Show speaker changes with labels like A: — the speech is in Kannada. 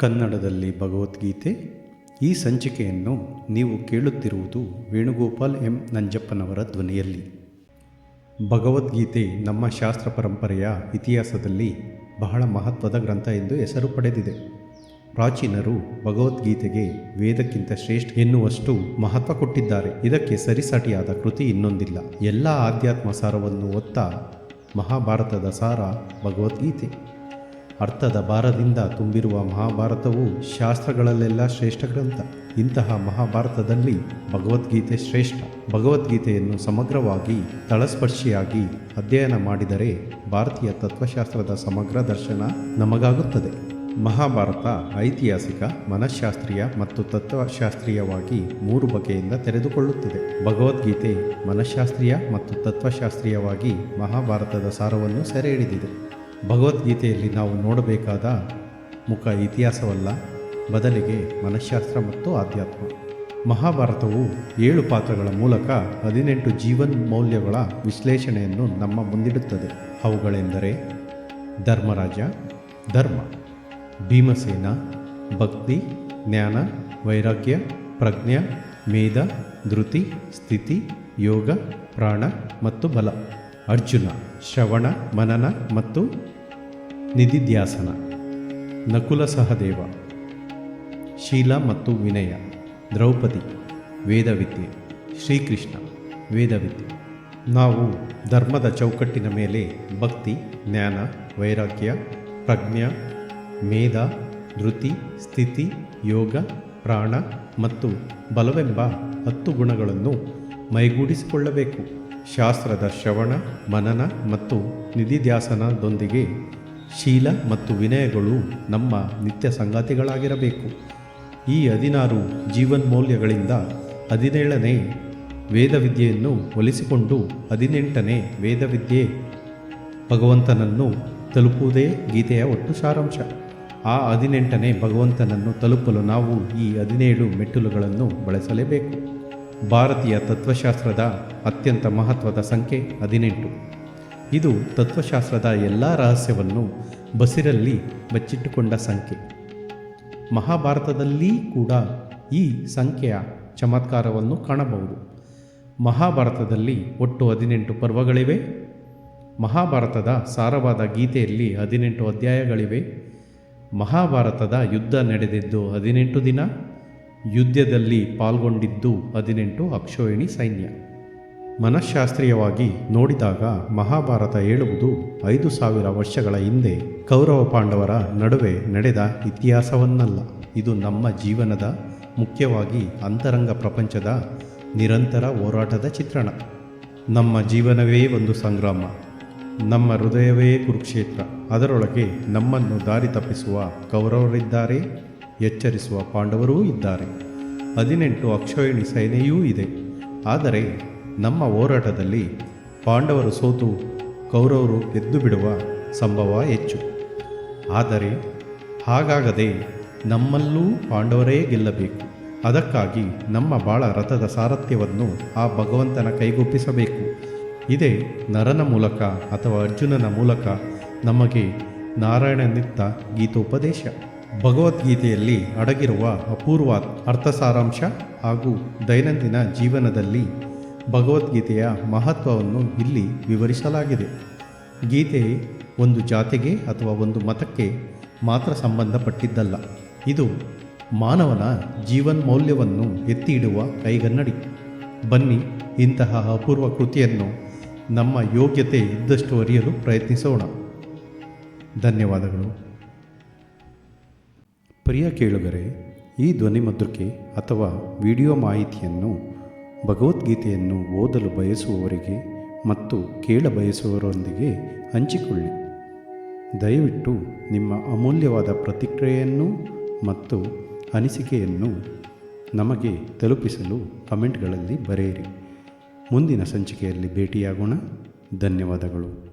A: ಕನ್ನಡದಲ್ಲಿ ಭಗವದ್ಗೀತೆ. ಈ ಸಂಚಿಕೆಯನ್ನು ನೀವು ಕೇಳುತ್ತಿರುವುದು ವೇಣುಗೋಪಾಲ್ ಎಂ. ನಂಜಪ್ಪನವರ ಧ್ವನಿಯಲ್ಲಿ. ಭಗವದ್ಗೀತೆ ನಮ್ಮ ಶಾಸ್ತ್ರ ಪರಂಪರೆಯ ಇತಿಹಾಸದಲ್ಲಿ ಬಹಳ ಮಹತ್ವದ ಗ್ರಂಥ ಎಂದು ಹೆಸರು ಪಡೆದಿದೆ. ಪ್ರಾಚೀನರು ಭಗವದ್ಗೀತೆಗೆ ವೇದಕ್ಕಿಂತ ಶ್ರೇಷ್ಠ ಎನ್ನುವಷ್ಟು ಮಹತ್ವ ಕೊಟ್ಟಿದ್ದಾರೆ. ಇದಕ್ಕೆ ಸರಿಸಾಟಿಯಾದ ಕೃತಿ ಇನ್ನೊಂದಿಲ್ಲ. ಎಲ್ಲ ಆಧ್ಯಾತ್ಮ ಸಾರವನ್ನು ಒತ್ತ ಮಹಾಭಾರತದ ಸಾರ ಭಗವದ್ಗೀತೆ. ಅರ್ಥದ ಭಾರದಿಂದ ತುಂಬಿರುವ ಮಹಾಭಾರತವು ಶಾಸ್ತ್ರಗಳಲ್ಲೆಲ್ಲ ಶ್ರೇಷ್ಠ ಗ್ರಂಥ. ಇಂತಹ ಮಹಾಭಾರತದಲ್ಲಿ ಭಗವದ್ಗೀತೆ ಶ್ರೇಷ್ಠ. ಭಗವದ್ಗೀತೆಯನ್ನು ಸಮಗ್ರವಾಗಿ, ತಳಸ್ಪರ್ಶಿಯಾಗಿ ಅಧ್ಯಯನ ಮಾಡಿದರೆ ಭಾರತೀಯ ತತ್ವಶಾಸ್ತ್ರದ ಸಮಗ್ರ ದರ್ಶನ ನಮಗಾಗುತ್ತದೆ. ಮಹಾಭಾರತ ಐತಿಹಾಸಿಕ ಮನಃಶಾಸ್ತ್ರೀಯ ಮತ್ತು ತತ್ವಶಾಸ್ತ್ರೀಯವಾಗಿ ಮೂರು ಬಗೆಯಿಂದ ತೆರೆದುಕೊಳ್ಳುತ್ತದೆ. ಭಗವದ್ಗೀತೆ ಮನಃಶಾಸ್ತ್ರೀಯ ಮತ್ತು ತತ್ವಶಾಸ್ತ್ರೀಯವಾಗಿ ಮಹಾಭಾರತದ ಸಾರವನ್ನು ಸೆರೆ ಹಿಡಿದಿದೆ ಭಗವದ್ಗೀತೆಯಲ್ಲಿ ನಾವು ನೋಡಬೇಕಾದ ಮುಖ ಇತಿಹಾಸವಲ್ಲ, ಬದಲಿಗೆ ಮನಃಶಾಸ್ತ್ರ ಮತ್ತು ಆಧ್ಯಾತ್ಮ. ಮಹಾಭಾರತವು ಏಳು ಪಾತ್ರಗಳ ಮೂಲಕ ಹದಿನೆಂಟು ಜೀವನ್ ಮೌಲ್ಯಗಳ ವಿಶ್ಲೇಷಣೆಯನ್ನು ನಮ್ಮ ಮುಂದಿಡುತ್ತದೆ. ಅವುಗಳೆಂದರೆ ಧರ್ಮರಾಜ, ಧರ್ಮ, ಭೀಮಸೇನ, ಭಕ್ತಿ, ಜ್ಞಾನ, ವೈರಾಗ್ಯ, ಪ್ರಜ್ಞ, ಮೇಧ, ಧೃತಿ, ಸ್ಥಿತಿ, ಯೋಗ, ಪ್ರಾಣ ಮತ್ತು ಬಲ. ಅರ್ಜುನ, ಶ್ರವಣ, ಮನನ ಮತ್ತು ನಿಧಿಧ್ಯಾಸನ ನಕುಲ ಸಹದೇವ ಶೀಲ ಮತ್ತು ವಿನಯ, ದ್ರೌಪದಿ, ವೇದವಿದ್ಯೆ, ಶ್ರೀಕೃಷ್ಣ, ವೇದವಿದ್ಯೆ. ನಾವು ಧರ್ಮದ ಚೌಕಟ್ಟಿನ ಮೇಲೆ ಭಕ್ತಿ, ಜ್ಞಾನ, ವೈರಾಗ್ಯ, ಪ್ರಜ್ಞ, ಮೇಧ, ಧೃತಿ, ಸ್ಥಿತಿ, ಯೋಗ, ಪ್ರಾಣ ಮತ್ತು ಬಲವೆಂಬ ಹತ್ತು ಗುಣಗಳನ್ನು ಮೈಗೂಡಿಸಿಕೊಳ್ಳಬೇಕು. ಶಾಸ್ತ್ರದ ಶ್ರವಣ, ಮನನ ಮತ್ತು ನಿಧಿಧ್ಯಾಸನದೊಂದಿಗೆ ಶೀಲ ಮತ್ತು ವಿನಯಗಳು ನಮ್ಮ ನಿತ್ಯ ಸಂಗಾತಿಗಳಾಗಿರಬೇಕು. ಈ ಹದಿನಾರು ಜೀವನ್ಮೌಲ್ಯಗಳಿಂದ ಹದಿನೇಳನೇ ವೇದವಿದ್ಯೆಯನ್ನು ಒಲಿಸಿಕೊಂಡು ಹದಿನೆಂಟನೇ ವೇದವಿದ್ಯೆ ಭಗವಂತನನ್ನು ತಲುಪುವುದೇ ಗೀತೆಯ ಒಟ್ಟು ಸಾರಾಂಶ. ಆ ಹದಿನೆಂಟನೇ ಭಗವಂತನನ್ನು ತಲುಪಲು ನಾವು ಈ ಹದಿನೇಳು ಮೆಟ್ಟಿಲುಗಳನ್ನು ಬಳಸಲೇಬೇಕು. ಭಾರತೀಯ ತತ್ವಶಾಸ್ತ್ರದ ಅತ್ಯಂತ ಮಹತ್ವದ ಸಂಖ್ಯೆ ಹದಿನೆಂಟು. ಇದು ತತ್ವಶಾಸ್ತ್ರದ ಎಲ್ಲ ರಹಸ್ಯವನ್ನು ಬಸಿರಲ್ಲಿ ಬಚ್ಚಿಟ್ಟುಕೊಂಡ ಸಂಖ್ಯೆ. ಮಹಾಭಾರತದಲ್ಲಿ ಕೂಡ ಈ ಸಂಖ್ಯೆಯ ಚಮತ್ಕಾರವನ್ನು ಕಾಣಬಹುದು. ಮಹಾಭಾರತದಲ್ಲಿ ಒಟ್ಟು ಹದಿನೆಂಟು ಪರ್ವಗಳಿವೆ. ಮಹಾಭಾರತದ ಸಾರವಾದ ಗೀತೆಯಲ್ಲಿ ಹದಿನೆಂಟು ಅಧ್ಯಾಯಗಳಿವೆ. ಮಹಾಭಾರತದ ಯುದ್ಧ ನಡೆದಿದ್ದು ಹದಿನೆಂಟು ದಿನ. ಯುದ್ಧದಲ್ಲಿ ಪಾಲ್ಗೊಂಡಿದ್ದು ಹದಿನೆಂಟು ಅಕ್ಷೋಹಿಣಿ ಸೈನ್ಯ. ಮನಃಶಾಸ್ತ್ರೀಯವಾಗಿ ನೋಡಿದಾಗ ಮಹಾಭಾರತ ಹೇಳುವುದು ಐದು ಸಾವಿರ ವರ್ಷಗಳ ಹಿಂದೆ ಕೌರವ ಪಾಂಡವರ ನಡುವೆ ನಡೆದ ಇತಿಹಾಸವನ್ನಲ್ಲ. ಇದು ನಮ್ಮ ಜೀವನದ ಮುಖ್ಯವಾಗಿ ಅಂತರಂಗ ಪ್ರಪಂಚದ ನಿರಂತರ ಹೋರಾಟದ ಚಿತ್ರಣ. ನಮ್ಮ ಜೀವನವೇ ಒಂದು ಸಂಗ್ರಾಮ. ನಮ್ಮ ಹೃದಯವೇ ಕುರುಕ್ಷೇತ್ರ. ಅದರೊಳಗೆ ನಮ್ಮನ್ನು ದಾರಿ ತಪ್ಪಿಸುವ ಕೌರವರಿದ್ದಾರೆ, ಎಚ್ಚರಿಸುವ ಪಾಂಡವರೂ ಇದ್ದಾರೆ. ಹದಿನೆಂಟು ಅಕ್ಷಯಣಿ ಸೇನೆಯೂ ಇದೆ. ಆದರೆ ನಮ್ಮ ಹೋರಾಟದಲ್ಲಿ ಪಾಂಡವರು ಸೋತು ಕೌರವರು ಗೆದ್ದು ಬಿಡುವ ಸಂಭವ ಹೆಚ್ಚು. ಆದರೆ ಹಾಗಾಗದೆ ನಮ್ಮಲ್ಲೂ ಪಾಂಡವರೇ ಗೆಲ್ಲಬೇಕು. ಅದಕ್ಕಾಗಿ ನಮ್ಮ ಬಾಳ ರಥದ ಸಾರಥ್ಯವನ್ನು ಆ ಭಗವಂತನ ಕೈಗೊಪ್ಪಿಸಬೇಕು. ಇದೇ ನರನ ಮೂಲಕ ಅಥವಾ ಅರ್ಜುನನ ಮೂಲಕ ನಮಗೆ ನಾರಾಯಣನಿತ್ತ ಗೀತೋಪದೇಶ. ಭಗವದ್ಗೀತೆಯಲ್ಲಿ ಅಡಗಿರುವ ಅಪೂರ್ವ ಅರ್ಥಸಾರಾಂಶ ಹಾಗೂ ದೈನಂದಿನ ಜೀವನದಲ್ಲಿ ಭಗವದ್ಗೀತೆಯ ಮಹತ್ವವನ್ನು ಇಲ್ಲಿ ವಿವರಿಸಲಾಗಿದೆ. ಗೀತೆ ಒಂದು ಜಾತಿಗೆ ಅಥವಾ ಒಂದು ಮತಕ್ಕೆ ಮಾತ್ರ ಸಂಬಂಧಪಟ್ಟಿದ್ದಲ್ಲ. ಇದು ಮಾನವನ ಜೀವನ್ಮೌಲ್ಯವನ್ನು ಎತ್ತಿ ಇಡುವ ಕೈಗನ್ನಡಿ. ಬನ್ನಿ ಇಂತಹ ಅಪೂರ್ವ ಕೃತಿಯನ್ನು ನಮ್ಮ ಯೋಗ್ಯತೆ ಇದ್ದಷ್ಟು ಅರಿಯಲು ಪ್ರಯತ್ನಿಸೋಣ. ಧನ್ಯವಾದಗಳು. ಪ್ರಿಯ ಕೇಳುಗರೆ, ಈ ಧ್ವನಿಮುದ್ರಿಕೆ ಅಥವಾ ವಿಡಿಯೋ ಮಾಹಿತಿಯನ್ನು ಭಗವದ್ಗೀತೆಯನ್ನು ಓದಲು ಬಯಸುವವರಿಗೆ ಮತ್ತು ಕೇಳ ಬಯಸುವವರೊಂದಿಗೆ ಹಂಚಿಕೊಳ್ಳಿ. ದಯವಿಟ್ಟು ನಿಮ್ಮ ಅಮೂಲ್ಯವಾದ ಪ್ರತಿಕ್ರಿಯೆಯನ್ನು ಮತ್ತು ಅನಿಸಿಕೆಯನ್ನು ನಮಗೆ ತಲುಪಿಸಲು ಕಮೆಂಟ್ಗಳಲ್ಲಿ ಬರೆಯಿರಿ. ಮುಂದಿನ ಸಂಚಿಕೆಯಲ್ಲಿ ಭೇಟಿಯಾಗೋಣ. ಧನ್ಯವಾದಗಳು.